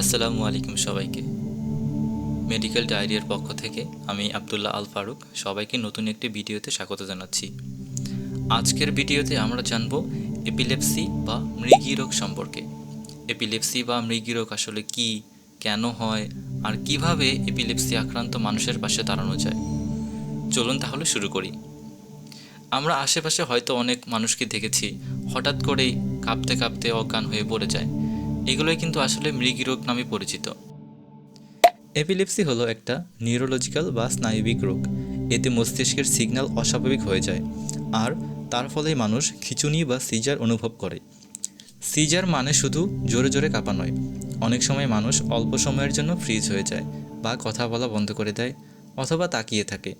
আসসালামু আলাইকুম সবাইকে। মেডিকেল ডায়েরিয়ার পক্ষ থেকে আমি আবদুল্লাহ আল ফারুক সবাইকে নতুন একটি ভিডিওতে স্বাগত জানাচ্ছি। আজকের ভিডিওতে আমরা জানব এপিলেপসি বা মৃগী রোগ সম্পর্কে। এপিলেপসি বা মৃগী রোগ আসলে কি, কেন হয়, আর কীভাবে এপিলেপসি আক্রান্ত মানুষের পাশে দাঁড়ানো যায়? চলুন তাহলে শুরু করি। আমরা আশেপাশে হয়তো অনেক মানুষকে দেখেছি, হঠাৎ করেই কাঁপতে কাঁপতে অজ্ঞান হয়ে পড়ে যায়। এগুলোই কিন্তু আসলে মৃগী রোগ নামে পরিচিত। এপিলেপসি হলো একটা নিউরোলজিক্যাল বা স্নায়বিক রোগ। এতে মস্তিষ্কের সিগন্যাল অস্বাভাবিক হয়ে যায়, আর তার ফলে মানুষ খিচুনি বা সিজার অনুভব করে। সিজার মানে শুধু জোরে জোরে কাঁপা নয়, অনেক সময় মানুষ অল্প সময়ের জন্য ফ্রিজ হয়ে যায় বা কথা বলা বন্ধ করে দেয় অথবা তাকিয়ে থাকে।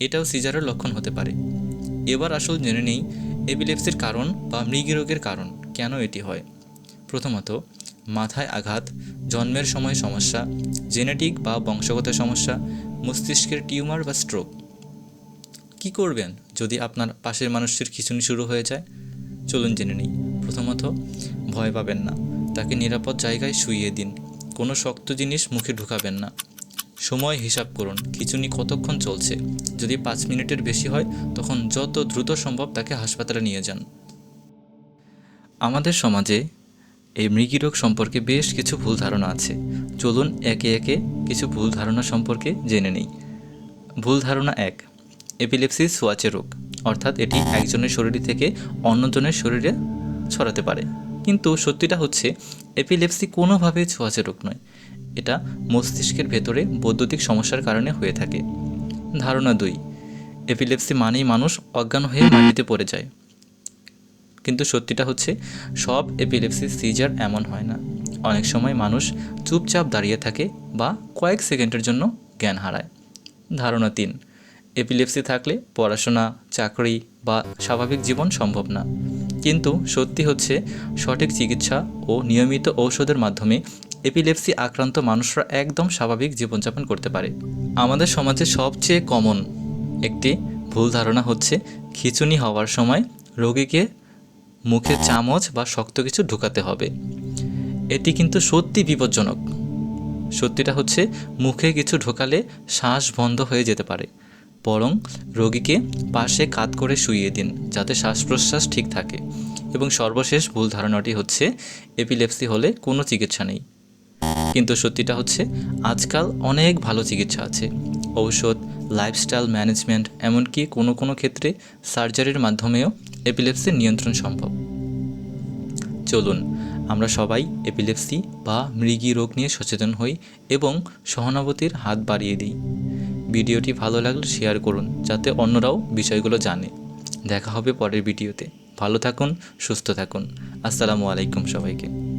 এটাও সিজারের লক্ষণ হতে পারে। এবার আসল জেনে নেই এপিলেপসির কারণ বা মৃগী রোগের কারণ, কেন এটি হয়? প্রথমত মাথায় আঘাত, জন্মের সময় সমস্যা, জেনেটিক বা বংশগত সমস্যা, মস্তিষ্কের টিউমার বা স্ট্রোক। কি করবেন যদি আপনার পাশের মানুষের খিচুনি শুরু হয়ে যায়? চলুন জেনে নিই। প্রথমত, ভয় পাবেন না। তাকে নিরাপদ জায়গায় শুইয়ে দিন। কোনো শক্ত জিনিস মুখে ঢুকাবেন না। সময় হিসাব করুন, খিচুনি কতক্ষণ চলছে? যদি পাঁচ মিনিটের বেশি হয়, তখন যত দ্রুত সম্ভব তাকে হাসপাতালে নিয়ে যান। আমাদের সমাজে এই মৃগী রোগ সম্পর্কে বেশ কিছু ভুল ধারণা আছে। চলুন একে একে কিছু ভুল ধারণা সম্পর্কে জেনে নিই। ভুল ধারণা এক এপিলেপসি সোয়াচে রোগ। অর্থাৎ এটি একজনের শরীর থেকে অন্যজনের শরীরে ছড়াতে পারে। কিন্তু সত্যিটা হচ্ছে এপিলেপসি কোনোভাবেই ছোঁয়াচে রোগ নয়। এটা মস্তিষ্কের ভেতরে বৈদ্যুতিক সমস্যার কারণে হয়ে থাকে। ধারণা দুই এপিলেপসি মানেই মানুষ অজ্ঞান হয়ে মাটিতে পড়ে যায়। কিন্তু সত্যিটা হচ্ছে, সব এপিলেপসি সিজার এমন হয় না। অনেক সময় মানুষ চুপচাপ দাঁড়িয়ে থাকে বা কয়েক সেকেন্ডের জন্য জ্ঞান হারায়। ধারণা তিন এপিলেপসি থাকলে পড়াশোনা, চাকরি বা স্বাভাবিক জীবন সম্ভব না। কিন্তু সত্যি হচ্ছে, সঠিক চিকিৎসা ও নিয়মিত ঔষধের মাধ্যমে এপিলেপসি আক্রান্ত মানুষরা একদম স্বাভাবিক জীবনযাপন করতে পারে। আমাদের সমাজে সবচেয়ে কমন একটি ভুল ধারণা হচ্ছে, খিচুনি হওয়ার সময় রোগীকে মুখে চামচ বা শক্ত কিছু ঢুকাতে হবে। এটি কিন্তু সত্যি বিপজ্জনক। সত্যিটা হচ্ছে মুখে কিছু ঢোকালে শ্বাস বন্ধ হয়ে যেতে পারে। বরং রোগীকে পাশে কাত করে শুইয়ে দিন যাতে শ্বাস প্রশ্বাস ঠিক থাকে। এবং সর্বশেষ ভুল ধারণাটি হচ্ছে এপিলেপসি হলে কোনো চিকিৎসা নেই। কিন্তু সত্যিটা হচ্ছে আজকাল অনেক ভালো চিকিৎসা আছে। ঔষধ লাইফস্টাইল ম্যানেজমেন্ট এমনকি কোনো কোনো ক্ষেত্রে সার্জারির মাধ্যমেও এপিলেপসির নিয়ন্ত্রণ সম্ভব। চলুন, আমরা সবাই এপিলেপসি বা মৃগী রোগ নিয়ে সচেতন হই এবং সহানুভূতির হাত বাড়িয়ে দিই। ভিডিওটি ভালো লাগলে শেয়ার করুন, যাতে অন্যরাও বিষয়গুলো জানে। দেখা হবে পরের ভিডিওতে। ভালো থাকুন, সুস্থ থাকুন। আসসালামু আলাইকুম সবাইকে।